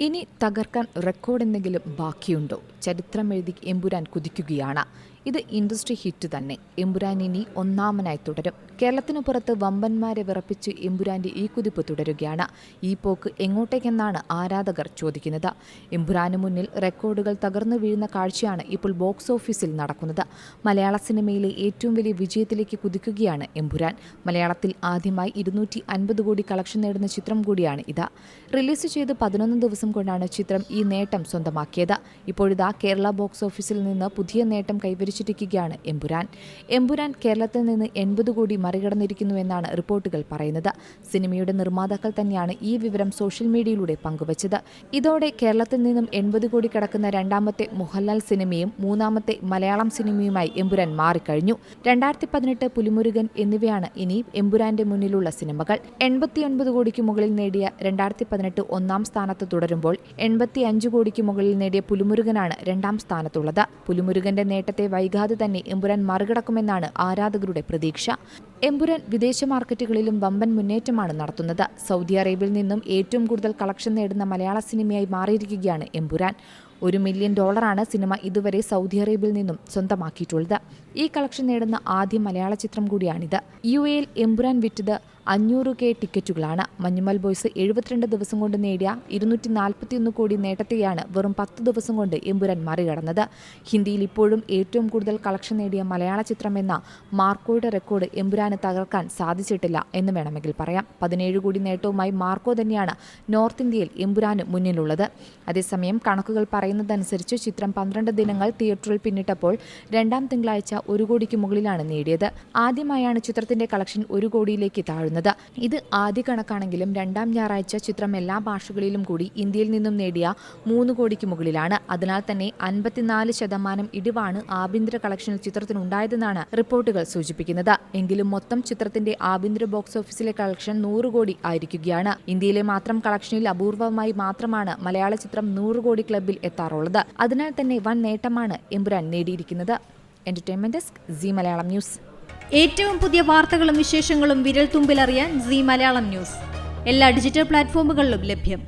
ഇനി തകർക്കാൻ റെക്കോർഡ് എന്തെങ്കിലും ബാക്കിയുണ്ടോ? ചരിത്രം എഴുതി എമ്പുരാൻ കുതിക്കുകയാണ്. ഇത് ഇൻഡസ്ട്രി ഹിറ്റ് തന്നെ. എമ്പുരാൻ ഇനി ഒന്നാമനായി തുടരും. കേരളത്തിനു പുറത്ത് വമ്പന്മാരെ വിറപ്പിച്ച് എമ്പുരാന്റെ ഈ കുതിപ്പ് തുടരുകയാണ്. ഈ പോക്ക് എങ്ങോട്ടേക്കെന്നാണ് ആരാധകർ ചോദിക്കുന്നത്. എമ്പുരാന് മുന്നിൽ റെക്കോർഡുകൾ തകർന്നു വീഴുന്ന കാഴ്ചയാണ് ഇപ്പോൾ ബോക്സ് ഓഫീസിൽ നടക്കുന്നത്. മലയാള സിനിമയിലെ ഏറ്റവും വലിയ വിജയത്തിലേക്ക് കുതിക്കുകയാണ് എമ്പുരാൻ. മലയാളത്തിൽ ആദ്യമായി ഇരുന്നൂറ്റി അൻപത് കോടി കളക്ഷൻ നേടുന്ന ചിത്രം കൂടിയാണ് ഇത്. റിലീസ് ചെയ്ത് പതിനൊന്ന് ദിവസം കൊണ്ടാണ് ചിത്രം ഈ നേട്ടം സ്വന്തമാക്കിയത്. ഇപ്പോഴിതാ കേരള ബോക്സ് ഓഫീസിൽ നിന്ന് പുതിയ നേട്ടം കൈവരിച്ചിരിക്കുകയാണ് എമ്പുരാൻ. എമ്പുരാൻ കേരളത്തിൽ നിന്ന് എൺപത് കോടി മറികടന്നിരിക്കുന്നുവെന്നാണ് റിപ്പോർട്ടുകൾ പറയുന്നത്. സിനിമയുടെ നിർമ്മാതാക്കൾ തന്നെയാണ് ഈ വിവരം സോഷ്യൽ മീഡിയയിലൂടെ പങ്കുവച്ചത്. ഇതോടെ കേരളത്തിൽ നിന്നും എൺപത് കോടി കടക്കുന്ന രണ്ടാമത്തെ മോഹൻലാൽ സിനിമയും മൂന്നാമത്തെ മലയാളം സിനിമയുമായി എമ്പുരാൻ മാറിക്കഴിഞ്ഞു. രണ്ടായിരത്തി പതിനെട്ട് പുലിമുരുകൻ എന്നിവയാണ് ഇനി എമ്പുരാന്റെ മുന്നിലുള്ള സിനിമകൾ. എൺപത്തിയൊൻപത് കോടിക്ക് മുകളിൽ നേടിയ രണ്ടായിരത്തി പതിനെട്ട് ഒന്നാം സ്ഥാനത്ത് തുടരുമ്പോൾ എൺപത്തി അഞ്ച് കോടിക്ക് മുകളിൽ നേടിയ പുലിമുരുകനാണ് രണ്ടാം സ്ഥാനത്തുള്ളത്. പുലിമുരുകന്റെ നേട്ടത്തെ വൈകാതെ തന്നെ എമ്പുരാൻ മറികടക്കുമെന്നാണ് ആരാധകരുടെ പ്രതീക്ഷ. എമ്പുരാൻ വിദേശ മാർക്കറ്റുകളിലും വമ്പൻ മുന്നേറ്റമാണ് നടത്തുന്നത്. സൗദി അറേബ്യയിൽ നിന്നും ഏറ്റവും കൂടുതൽ കളക്ഷൻ നേടുന്ന മലയാള സിനിമയായി മാറിയിരിക്കുകയാണ് എമ്പുരാൻ. ഒരു മില്യൺ ഡോളറാണ് സിനിമ ഇതുവരെ സൗദി അറേബ്യയിൽ നിന്നും സ്വന്തമാക്കിയിട്ടുള്ളത്. ഈ കളക്ഷൻ നേടുന്ന ആദ്യ മലയാള ചിത്രം കൂടിയാണിത്. യു എയിൽ എമ്പുരാൻ വിറ്റത് അഞ്ഞൂറ് കെ ടിക്കറ്റുകളാണ്. മഞ്ഞുമൽ ബോയ്സ് എഴുപത്തിരണ്ട് ദിവസം കൊണ്ട് നേടിയ ഇരുന്നൂറ്റി നാൽപ്പത്തിയൊന്ന് കോടി നേട്ടത്തെയാണ് വെറും പത്ത് ദിവസം കൊണ്ട് എമ്പുരാൻ മറികടന്നത്. ഹിന്ദിയിൽ ഇപ്പോഴും ഏറ്റവും കൂടുതൽ കളക്ഷൻ നേടിയ മലയാള ചിത്രം എന്ന മാർക്കോയുടെ റെക്കോർഡ് എമ്പുരാന് തകർക്കാൻ സാധിച്ചിട്ടില്ല എന്ന് വേണമെങ്കിൽ പറയാം. പതിനേഴ് കോടി നേട്ടവുമായി മാർക്കോ തന്നെയാണ് നോർത്ത് ഇന്ത്യയിൽ എമ്പുരാന് മുന്നിലുള്ളത്. അതേസമയം കണക്കുകൾ പറയുന്നതനുസരിച്ച് ചിത്രം പന്ത്രണ്ട് ദിനങ്ങൾ തിയേറ്ററിൽ പിന്നിട്ടപ്പോൾ രണ്ടാം തിങ്കളാഴ്ച ഒരു കോടിക്ക് മുകളിലാണ് നേടിയത്. ആദ്യമായാണ് ചിത്രത്തിന്റെ കളക്ഷൻ ഒരു കോടിയിലേക്ക് താഴുന്നത്. ഇത് ആദ്യ കണക്കാണെങ്കിലും രണ്ടാം ഞായറാഴ്ച ചിത്രം എല്ലാ ഭാഷകളിലും കൂടി ഇന്ത്യയിൽ നിന്നും നേടിയ മൂന്ന് കോടിക്ക് മുകളിലാണ്. അതിനാൽ തന്നെ അൻപത്തിനാല് ശതമാനം ഇടിവാണ് ആഭ്യന്തര കളക്ഷനിൽ ചിത്രത്തിനുണ്ടായതെന്നാണ് റിപ്പോർട്ടുകൾ സൂചിപ്പിക്കുന്നത്. എങ്കിലും മൊത്തം ചിത്രത്തിന്റെ ആഭ്യന്തര ബോക്സ് ഓഫീസിലെ കളക്ഷൻ നൂറ് കോടി ആയിരിക്കുകയാണ്. ഇന്ത്യയിലെ മാത്രം കളക്ഷനിൽ അപൂർവമായി മാത്രമാണ് മലയാള ചിത്രം നൂറ് കോടി ക്ലബിൽ എത്താറുള്ളത് അതിനാൽ തന്നെ വൻ നേട്ടമാണ് എമ്പുരാൻ നേടിയിരിക്കുന്നത്. Entertainment desk Zee Malayalam news ഏറ്റവും പുതിയ വാർത്തകളും വിശേഷങ്ങളും വിരൽ തുമ്പിലറിയാൻ സി മലയാളം ന്യൂസ് എല്ലാ ഡിജിറ്റൽ പ്ലാറ്റ്ഫോമുകളിലും ലഭ്യം.